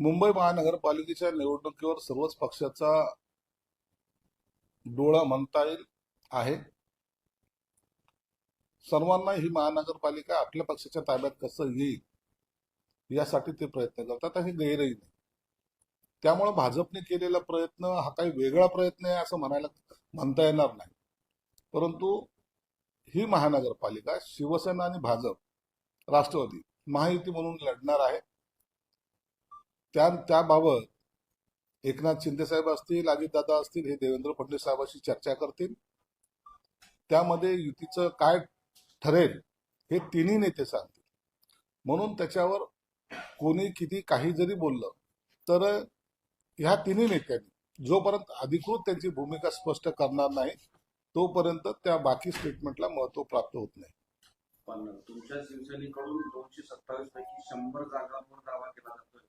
मुंबई महानगरपालिकेच्या निवडणुकीवर सर्वच पक्षाचा डोळा म्हणता येईल आहे. सर्वांना ही महानगरपालिका आपल्या पक्षाच्या ताब्यात कसं येईल यासाठी ते प्रयत्न करतात हे गैरही नाही. त्यामुळे भाजपने केलेला प्रयत्न हा काही वेगळा प्रयत्न आहे असं म्हणायला म्हणता येणार नाही. परंतु ही महानगरपालिका शिवसेना आणि भाजप राष्ट्रवादी महायुती म्हणून लढणार आहे. त्या त्याबाबत एकनाथ शिंदे साहेब असतील अजितदादा असतील हे देवेंद्र फडणवीस साहेबांशी चर्चा करतील. त्यामध्ये युतीचं काय ठरेल हे तिन्ही नेते सांगतील. म्हणून त्याच्यावर कोणी किती काही जरी बोललं तर ह्या तिन्ही नेत्यांनी जोपर्यंत अधिकृत त्यांची भूमिका स्पष्ट करणार नाही तोपर्यंत त्या बाकी स्टेटमेंटला महत्त्व प्राप्त होत नाही. पण तुमच्या शिवसेनेकडून दोनशे सत्तावीस पैकी शंभर जागांवर दावा केला जातोय.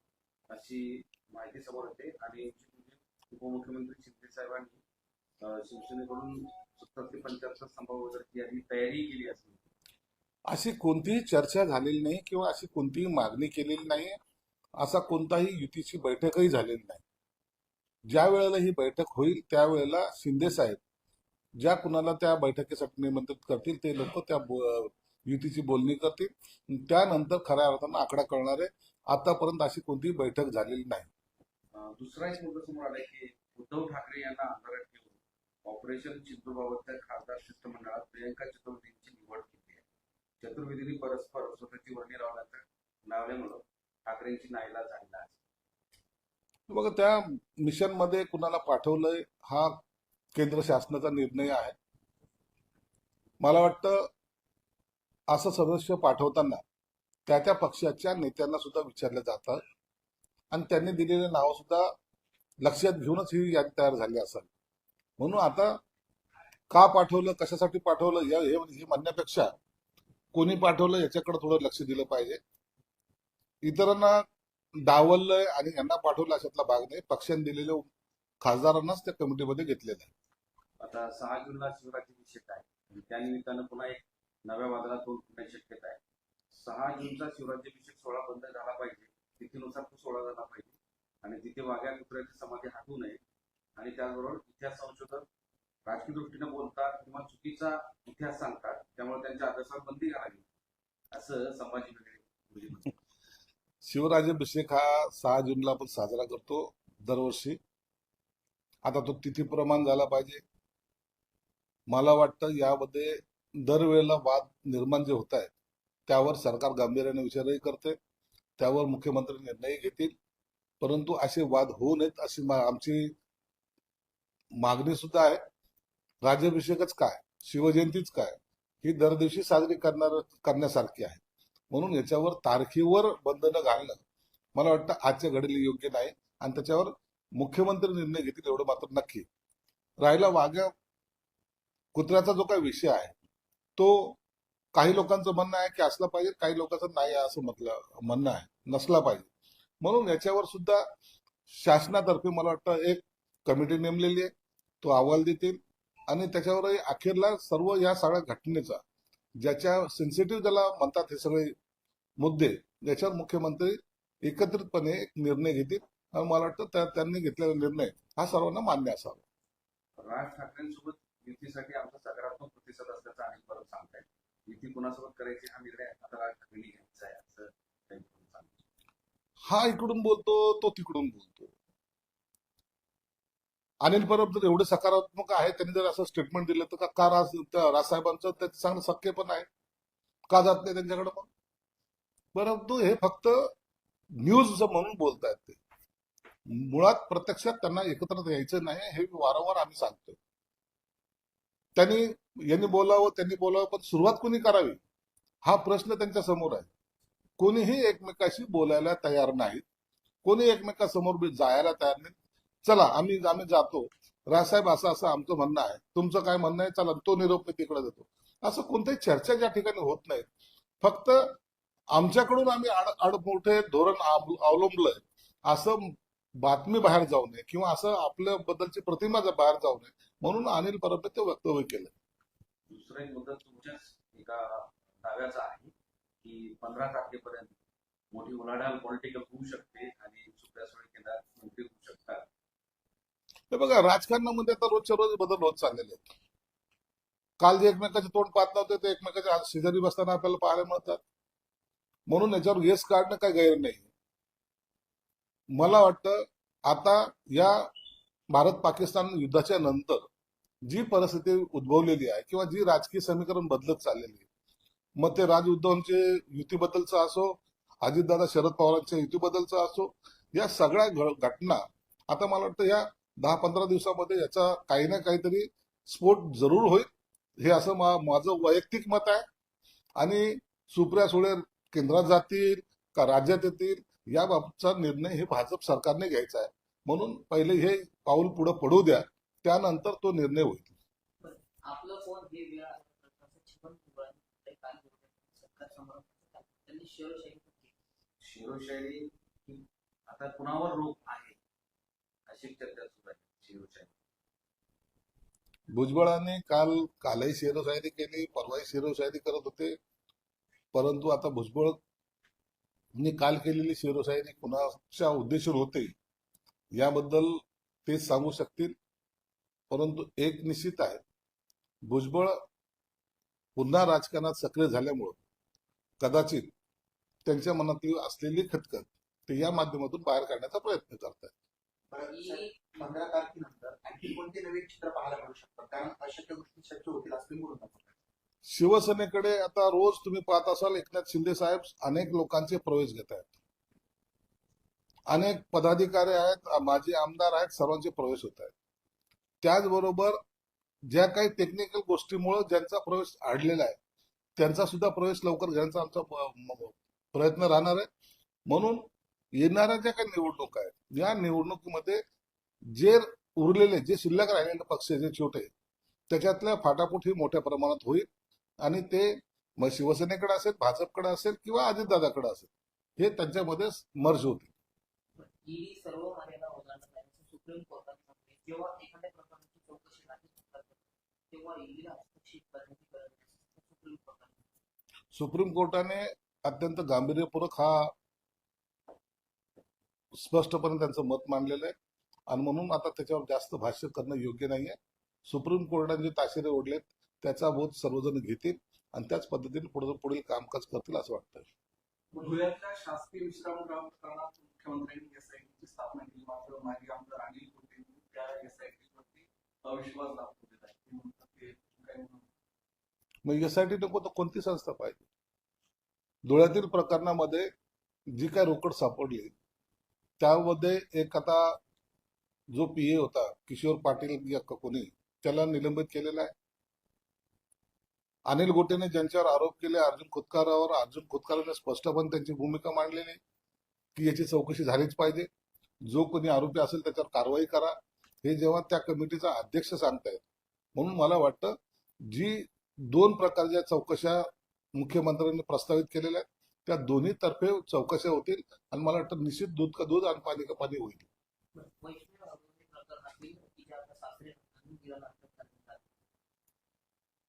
अशी माहिती समोर येते. आणि उपमुख्यमंत्री शिंदे साहेबांनी शिवसेनेकडून सत्तर ते पंच्याहत्तर संभाव्य यांनी तयारी केली असेल. अशी कोणतीही चर्चा झालेली नाही किंवा अशी कोणतीही मागणी केलेली नाही. असा कोणताही युतीची बैठकही झालेली नाही. ज्या वेळेला ही बैठक होईल त्यावेळेला शिंदे साहेब ज्या कुणाला त्या बैठकीसाठी निमंत्रित करतील ते लोक त्या युतीची बोलणी करतील. त्यानंतर खऱ्या अर्थानं आकडा कळणार आहे आतापर्यंत अशी कोणतीही बैठक झालेली नाही. दुसरा एक मुद्दा समोर आलाय की उद्धव ठाकरे यांना अंधारात ठेवून ऑपरेशन चिंतूबाबतच्या खासदार शिष्टमंडळात प्रियंका चतुर्वेदींची निवड केली आहे. चतुर्वेदींनी परस्पर स्वतःची वर्णी लावण्याचं लावल्यामुळं ठाकरेंची नाईला झालेला आहे. बघा त्या मिशनमध्ये कुणाला पाठवलंय हा केंद्र शासनाचा निर्णय आहे. मला वाटतं असं सदस्य पाठवताना त्या त्या पक्षाच्या नेत्यांना सुद्धा विचारलं जातं. आणि त्यांनी दिलेले नाव सुद्धा लक्षात घेऊनच ही यादी तयार झाली असावी म्हणून आता का पाठवलं कशासाठी पाठवलं या हे म्हणण्यापेक्षा कोणी पाठवलं याच्याकडे थोडं लक्ष दिलं पाहिजे. इतरांना डावललंय आणि यांना पाठवलं अशातला भाग नाही. पक्षाने दिलेल्या खासदारांनाच त्या कमिटीमध्ये घेतलेलं आहे. आता सहा जूनला शिवराज्याभिषेक आहे. त्यानिमित्तानं पुन्हा एक नव्या वादळात तोंड फुटण्याची शक्यता आहे. सहा जूनचा शिवराज्याभिषेक सोहळा बंद झाला पाहिजे. तिथीनुसार तो सोहळा झाला पाहिजे. आणि तिथे वाघ्या कुत्र्याची समाधी हटू नये. आणि त्याचबरोबर इतिहास संशोधक राजकीय दृष्टीने बोलतात किंवा चुकीचा इतिहास सांगतात त्यामुळे त्यांच्या अभ्यासावर बंदी घालावी. असं संभाजी शिवराज्याभिषेक हा सहा जूनला आपण साजरा करतो दरवर्षी. आता तो तिथी प्रमाण झाला पाहिजे. मला वाटतं यामध्ये दरवेळेला वाद निर्माण जे होत आहेत त्यावर सरकार गांभीर्याने विचारही करते त्यावर मुख्यमंत्री निर्णय घेतील. परंतु असे वाद होऊ नयेत अशी आमची मागणी सुद्धा आहे. राज्याभिषेकच काय? शिवजयंतीच काय? ही दर दिवशी साजरी करणार करण्यासारखी आहे. म्हणून याच्यावर तारखेवर बंधनं घालणं मला वाटतं आजच्या घडीला योग्य नाही आणि त्याच्यावर मुख्यमंत्री निर्णय घेतील एवढं मात्र नक्की. राहिला वाघ्या कुत्र्याचा जो काही विषय आहे तो काही लोकांचं म्हणणं आहे की असला पाहिजे काही लोकांचं नाही आहे असं म्हटलं म्हणणं आहे नसला पाहिजे. म्हणून याच्यावर सुद्धा शासनातर्फे मला वाटतं एक कमिटी नेमलेली आहे तो अहवाल देतील आणि त्याच्यावरही अखेरला सर्व या सगळ्या घटनेचा ज्याच्या सेन्सिटिव्ह ज्याला म्हणतात हे सगळे मुद्दे याच्यावर मुख्यमंत्री एकत्रितपणे एक निर्णय घेतील. आणि मला वाटतं त्या त्यांनी घेतलेला निर्णय हा सर्वांना मान्य असावा. राज ठाकरेंसोबत युतीसाठी आमचा सकारात्मक प्रतिसाद असल्याचा आणि परत सांगताय युती कुणासोबत करायची हा निर्णय आता राज घ्यायचा आहे असं त्यांनी सांगितलं. हा इकडून बोलतो तो तिकडून बोलतो. अनिल परब जर एवढे सकारात्मक आहे त्यांनी जर असं स्टेटमेंट दिलं तर का- का राजसाहेबांचं त्याचं चांगलं शक्य पण आहे? का जात नाही त्यांच्याकडे पण परंतु हे फक्त न्यूज म्हणून बोलतायत ते. मुळात प्रत्यक्षात त्यांना एकत्र यायचं नाही हे वारंवार आम्ही सांगतोय. त्यांनी यांनी बोलावं त्यांनी बोलावं पण सुरुवात कोणी करावी? हा प्रश्न त्यांच्यासमोर आहे. कोणीही एकमेकाशी बोलायला तयार नाहीत. कोणी एकमेकासमोर जायला तयार नाही चला आम्ही आम्ही जातो. रायसाहेब असं असं आमचं म्हणणं आहे. तुमचं काय म्हणणं आहे? चला तो निरोप मी तिकडे देतो. असं कोणत्याही चर्चा ज्या ठिकाणी होत नाहीत. फक्त आमच्याकडून आम्ही आड मोठे धोरण अवलंबलंय. असं बातमी बाहेर जाऊ नये किंवा असं आपल्या बद्दलची प्रतिमा बाहेर जाऊ नये म्हणून अनिल परब ते वक्तव्य केलं. दुसरं एक मुद्दा तुमच्याच एका दाव्याचा आहे की पंधरा तारखेपर्यंत मोठी उलाढाल पॉलिटिकल होऊ शकते आणि सुप्रिया सुळे मंत्री होऊ शकतात. हे बघा राजकारणामध्ये आता रोजच्या रोज बदल होत चाललेले आहेत. काल जे एकमेकांचे तोंड पाहत नव्हते ते एकमेकांच्या शेजारी बसताना आपल्याला पाहायला मिळतात. म्हणून याच्यावर गेस काढणं काही गैर नाही. मला वाटतं आता या भारत पाकिस्तान युद्धाच्या नंतर जी परिस्थिती उद्भवलेली आहे किंवा जी राजकीय समीकरण बदलत चाललेली आहे मग ते राज उद्धवांचे युतीबद्दलचं असो अजितदादा शरद पवारांच्या युतीबद्दलचं असो या सगळ्या घटना आता मला वाटतं या दहा पंधरा दिवसामध्ये याचा काही ना काहीतरी स्फोट जरूर होईल हे असं मा- माझं वैयक्तिक मत आहे. आणि सुप्रिया सुळे केंद्रात जातील का राज्यात येतील याबाबतचा निर्णय हे भाजप सरकारने घ्यायचा आहे. म्हणून पहिले हे पाऊल पुढे पडू द्या त्यानंतर तो निर्णय होईल. हे शिवशाही ही आता कुणावर रोग आहे? अशी चर्चा सुरू आहे शिवशाही भुजबळांनी काल कालही शेरोशायरी केली परवाही शेरोशायरी करत होते. परंतु आता भुजबळनी काल केलेली शेरोशायरी कुणाच्या उद्देशून होते याबद्दल ते सांगू शकतील. परंतु एक निश्चित आहे भुजबळ पुन्हा राजकारणात सक्रिय झाल्यामुळं कदाचित त्यांच्या मनातली असलेली खतखत ते या माध्यमातून बाहेर काढण्याचा प्रयत्न करत आहेत पंधरा तारखेनंतर आणखी कोणते नवीन चित्र पाहायला मिळू शकतात? कारण अशक्य गोष्टी शक्य होतील असं तुम्ही शिवसेनेकडे आता रोज तुम्ही पाहत असाल एकनाथ शिंदे साहेब अनेक लोकांचे प्रवेश घेत आहेत. अनेक पदाधिकारी आहेत माजी आमदार आहेत सर्वांचे प्रवेश होत आहेत. त्याचबरोबर ज्या काही टेक्निकल गोष्टीमुळे ज्यांचा प्रवेश अडलेला आहे त्यांचा सुद्धा प्रवेश लवकर घेण्याचा आमचा प्रयत्न राहणार आहे. म्हणून येणाऱ्या ज्या काही निवडणूक आहेत या निवडणुकीमध्ये जे उरलेले जे शिल्लक राहिलेले पक्ष जे छोटे त्याच्यातल्या फाटाफूट ही मोठ्या प्रमाणात होईल. आणि ते मग शिवसेनेकडे असेल भाजपकडे असेल किंवा अजितदादाकडे असेल हे त्यांच्यामध्ये मर्ज असं सुप्रीम कोर्टाने अत्यंत गांभीर्यपूर्वक हा स्पष्टपणे त्यांचं मत मांडलेलं आहे. आणि म्हणून आता त्याच्यावर जास्त भाष्य करणं योग्य नाही आहे सुप्रीम कोर्टाने जे ताशेरे ओढलेत त्याचा बोध सर्वजण घेतील आणि त्याच पद्धतीने पुढे पुढील कामकाज करतील असं वाटतं धुळ्यातल्या शासकीय विश्रामगृह प्रकरणात मुख्यमंत्र्यांनी एसआयटीची स्थापना केली. मात्र माजी आमदार अनिल कोटेंनी त्या एसआयटीवरती अविश्वास दाखवलेला आहे ते म्हणतात ते काय म्हणून मग एसआयटी नको तर कोणती संस्था पाहिजे? धुळ्यातील प्रकरणामध्ये जी काय रोकड सापडली त्यामध्ये एक आता जो पीए होता किशोर पाटील या कोणी त्याला निलंबित केलेला आहे. अनिल गोटेने ज्यांच्यावर आरोप केले अर्जुन खोतकारावर अर्जुन खोतकाराने स्पष्टपणे त्यांची भूमिका मांडलेली की याची चौकशी झालीच पाहिजे. जो कोणी आरोपी असेल त्याच्यावर कारवाई करा. हे जेव्हा त्या कमिटीचा अध्यक्ष सांगतायत. म्हणून मला वाटतं जी दोन प्रकारच्या चौकशा मुख्यमंत्र्यांनी प्रस्तावित केलेल्या आहेत त्या दोन्ही तर्फे चौकशा होतील आणि मला वाटतं निश्चित दूध का दूध आणि पाणी का पाणी होईल वैष्णव अभिवृद्धी प्रकरणातील तिच्या आता सासरे आणि तिला अटक करण्यात आली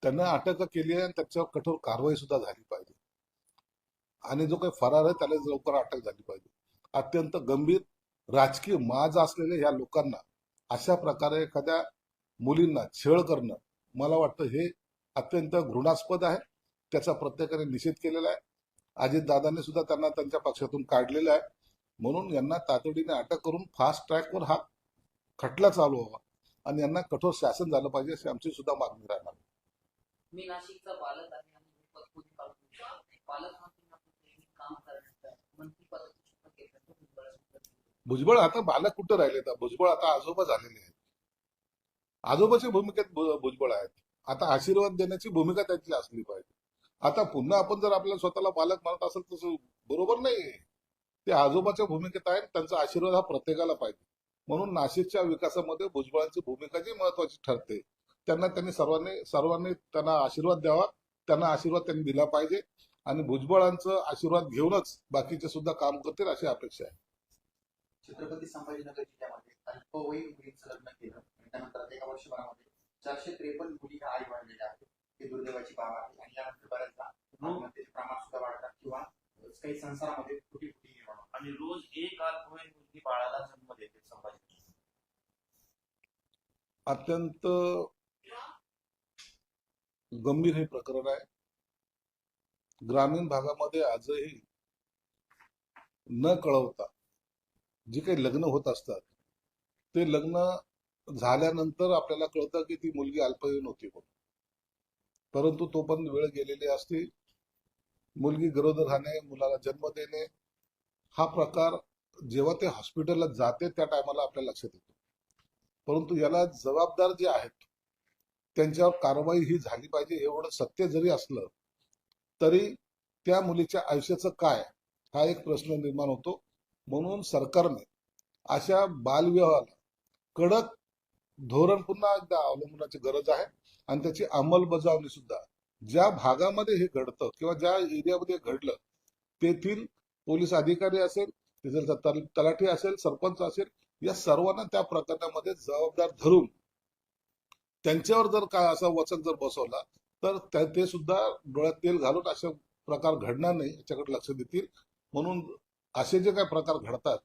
त्यांना अटक केली आहे आणि त्याच्यावर कठोर कारवाई सुद्धा झाली पाहिजे. आणि जो काही फरार आहे त्याला लवकर अटक झाली पाहिजे. अत्यंत गंभीर राजकीय माज असलेल्या ह्या लोकांना अशा प्रकारे एखाद्या मुलींना छळ करणं मला वाटतं हे अत्यंत घृणास्पद आहे. त्याचा प्रत्येकाने निषेध केलेला आहे. अजितदादांनी सुद्धा त्यांना त्यांच्या पक्षातून काढलेलं आहे. म्हणून यांना तातडीने अटक करून फास्ट ट्रॅकवर हा खटला चालू व्हावा आणि यांना कठोर शासन झालं पाहिजे अशी आमची सुद्धा मागणी राहणार मी नाशिकचा पालक आहे आणि मी पदपूर्वी पालक पालकमंत्र्यांना काम भुजबळ आता बालक कुठं राहिले तर? भुजबळ आता आजोबा झालेले आहेत. आजोबाच्या भूमिकेत भु- भुजबळ आहेत. आता आशीर्वाद देण्याची भूमिका त्यांची असली पाहिजे. आता पुन्हा आपण जर आपल्याला स्वतःला बालक म्हणत असेल तसं बरोबर नाही ते आजोबाच्या भूमिकेत आहेत त्यांचा आशीर्वाद हा प्रत्येकाला पाहिजे. म्हणून नाशिकच्या विकासामध्ये भुजबळांची भूमिका जी महत्वाची ठरते. त्यांना त्यांनी सर्वांनी सर्वांनी त्यांना आशीर्वाद द्यावा. त्यांना आशीर्वाद त्यांनी दिला पाहिजे. आणि भुजबळांचं आशीर्वाद घेऊनच बाकीचे सुद्धा काम करतील अशी अपेक्षा आहे. छत्रपती संभाजीनगर जिल्ह्यामध्ये अल्पवयीन मुलींचं लग्न केलं. आणि त्यानंतर एका वर्षभरामध्ये चारशे त्रेपन्न मुली ह्या आई वाढलेल्या आहेत ही दुर्दैवाची बाब आहे. आणि यानंतर बऱ्याचदा आत्महत्येचे प्रमाण सुद्धा वाढतात किंवा काही संसारामध्ये फुटी फुटी निर्माण. आणि रोज एक अल्पवयीन मुलगी बाळाला जन्म देते संभाजी अत्यंत गंभीर हे प्रकरण आहे. ग्रामीण भागामध्ये आजही न कळवता जे काही लग्न होत असतात ते लग्न झाल्यानंतर आपल्याला कळतं की ती मुलगी अल्पवयीन होती म्हणून. परंतु तो पण वेळ गेलेली असते. मुलगी गरोदर राहणे मुलाला जन्म देणे हा प्रकार जेव्हा ते हॉस्पिटलला जाते त्या टायमाला आपल्या लक्षात येतो. परंतु याला जबाबदार जे आहेत त्यांच्यावर कारवाई ही झाली पाहिजे एवढं सत्य जरी असलं तरी त्या मुलीच्या आयुष्याचं काय हा एक प्रश्न निर्माण होतो. म्हणून सरकारने अशा बालविवाहाला कडक धोरण पुन्हा एकदा अवलंबनाची गरज आहे आणि त्याची अंमलबजावणी सुद्धा. ज्या भागामध्ये हे घडतं किंवा ज्या एरियामध्ये घडलं तेथील पोलीस अधिकारी असेल तिथलचा तलाठी असेल सरपंच असेल या सर्वांना त्या प्रकरणामध्ये जबाबदार धरून त्यांच्यावर जर काय असा वचक जर बसवला तर ते सुद्धा डोळ्यात तेल घालून अशा प्रकार घडणार नाही याच्याकडे लक्ष देतील. म्हणून असे जे काही प्रकार घडतात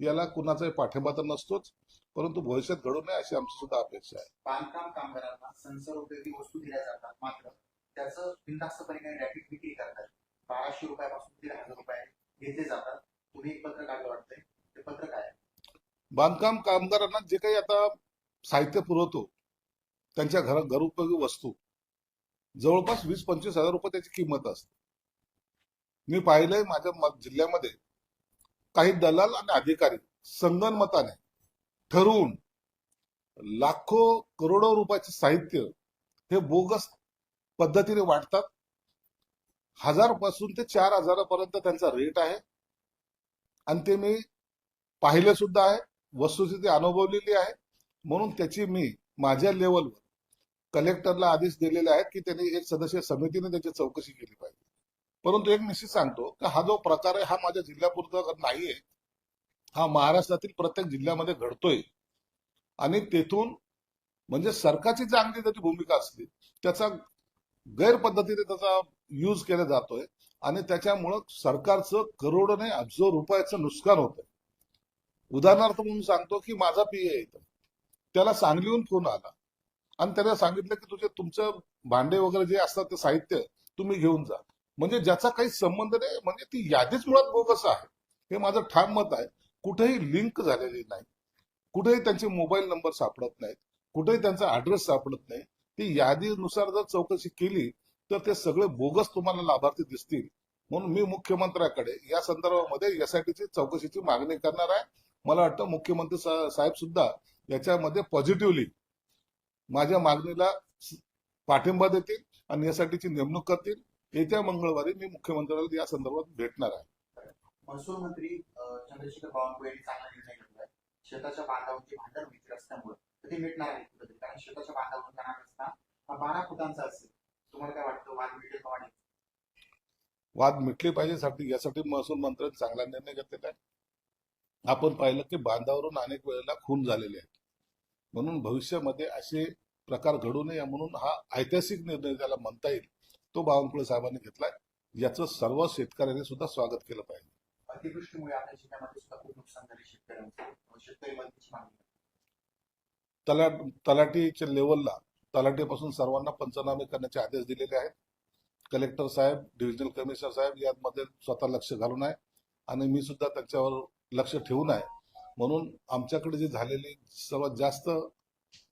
याला कुणाचाही पाठिंबा तर नसतोच परंतु भविष्यात घडू नये अशी आमची सुद्धा अपेक्षा आहे. बांधकाम कामगारांना संसारोपयोगी वस्तू दिल्या जातात मात्र त्याचं बिनधास्तपणे काही रॅपिड विक्री करतात. बाराशे रुपयापासून दीड हजार रुपये घेतले जातात. तुम्ही एक पत्र काढलं वाटतंय. ते पत्र काय आहे? बांधकाम कामगारांना जे काही आता साहित्य पुरवतो त्यांच्या घरात घरोपयोगी वस्तू. जवळपास वीस पंचवीस हजार रुपये त्याची किंमत असते. मी पाहिलंय माझ्या म- जिल्ह्यामध्ये काही दलाल आणि अधिकारी संगनमताने ठरवून लाखो करोडो रुपयाचे साहित्य हे बोगस पद्धतीने वाटतात. हजारपासून ते चार हजारापर्यंत त्यांचा रेट आहे. आणि ते मी पाहिले सुद्धा आहे वस्तुस्थिती अनुभवलेली आहे. म्हणून त्याची मी माझ्या लेवलवर कलेक्टरला आदेश दिलेले आहेत की त्यांनी एक सदस्य समितीने त्याची चौकशी केली पाहिजे. परंतु एक निश्चित सांगतो की हा जो प्रकार आहे हा माझ्या जिल्ह्यापुरता नाहीये. हा महाराष्ट्रातील प्रत्येक जिल्ह्यामध्ये घडतोय. आणि तेथून म्हणजे सरकारची चांगली त्याची भूमिका असली त्याचा गैरपद्धतीने त्याचा यूज केला जातोय. आणि त्याच्यामुळं सरकारचं करोडने अब्जो रुपयाचं नुकसान होत उदाहरणार्थ म्हणून सांगतो की माझा पी आहे इथं. त्याला सांगलीहून फोन आला. आणि त्याला सांगितलं की तुझे तुमचं भांडे वगैरे जे असतात ते साहित्य तुम्ही घेऊन जा. म्हणजे ज्याचा काही संबंध नाही म्हणजे ती यादीच मुळात बोगस आहे. हे माझं ठाम मत आहे. कुठेही लिंक झालेली नाही. कुठेही त्यांचे मोबाईल नंबर सापडत नाहीत. कुठेही त्यांचा ऍड्रेस सापडत नाही. ती यादीनुसार जर चौकशी केली तर ते सगळे बोगस तुम्हाला लाभार्थी दिसतील. म्हणून मी मुख्यमंत्र्याकडे या संदर्भामध्ये एसआयटीची चौकशीची मागणी करणार आहे. मला वाटतं मुख्यमंत्री सा- साहेब सुद्धा याच्यामध्ये पॉझिटिव्हली माझ्या मागणीला पाठिंबा देतील आणि यासाठीची नेमणूक करतील येत्या मंगळवारी मी मुख्यमंत्र्याला या संदर्भात भेटणार आहे. महसूल मंत्री चंद्रशेखर बावनकुळे यांनी चांगला निर्णय घेतलाय शेताच्या बांधावरची भांडण होती रस्त्यामुळे तर ते मिटणार आहे कुठेतरी. कारण शेताच्या बांधावरून जाणार रस्ता हा बारा फुटांचा असेल. तुम्हाला काय वाटतं? वाद मिळेल का वाद मिटले पाहिजे साठी यासाठी महसूल मंत्र्यांनी चांगला निर्णय घेतलेला आहे. आपण पाहिलं की बांधावरून अनेक वेळेला खून झालेले आहेत. म्हणून भविष्यामध्ये असे प्रकार घडू नये म्हणून हा ऐतिहासिक निर्णय ज्याला म्हणता येईल तो बावनकुळे साहेबांनी घेतलाय. याचं सर्व शेतकऱ्यांनी सुद्धा स्वागत केलं पाहिजे. अतिवृष्टीमुळे आपल्या जिल्ह्यामध्ये सुद्धा खूप नुकसान झाले शेतकऱ्यांचं. शेतकरी मदतीची मागणी तला तलाठीच्या लेवलला तलाठीपासून सर्वांना पंचनामे करण्याचे आदेश दिलेले आहेत. कलेक्टर साहेब डिव्हिजनल कमिशनर साहेब यामध्ये स्वतः लक्ष घालून आहे. आणि मी सुद्धा त्याच्यावर लक्ष ठेवून आहे. म्हणून आमच्याकडे जी झालेली सर्वात जास्त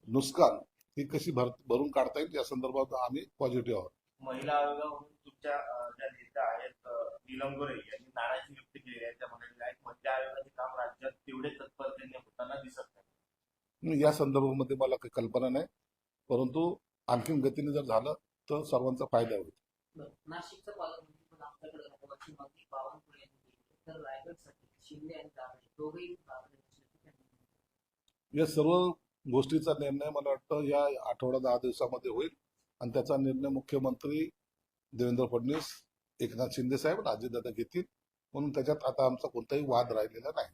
नुकसान ही कशी भर भरून काढता येईल या संदर्भात आम्ही पॉझिटिव्ह आहोत. महिला आयोगामधून तुमच्या ज्या नेत्या आहेत नीलम गोरे यांनी नाराजी व्यक्त केली आहे. त्या म्हणालेल्या आहेत महिला आयोगाचे काम राज्यात तेवढे तत्परतेने होताना दिसत नाही. या संदर्भामध्ये मला काही कल्पना नाही. परंतु आणखीन गतीने जर झालं तर सर्वांचा फायदा होईल. नाशिकचं पालकमंत्री पण आपल्याकडे राहण्याची मागणी बावनकुळे यांनी केली. तर रायगडसाठी शिंदे आणि दोघेही या सर्व गोष्टीचा निर्णय मला वाटतं या आठवडा दहा दिवसामध्ये होईल. आणि त्याचा निर्णय मुख्यमंत्री देवेंद्र फडणवीस एकनाथ शिंदे साहेब राजेदादा घेतील. म्हणून त्याच्यात आता आमचा कोणताही वाद राहिलेला नाही.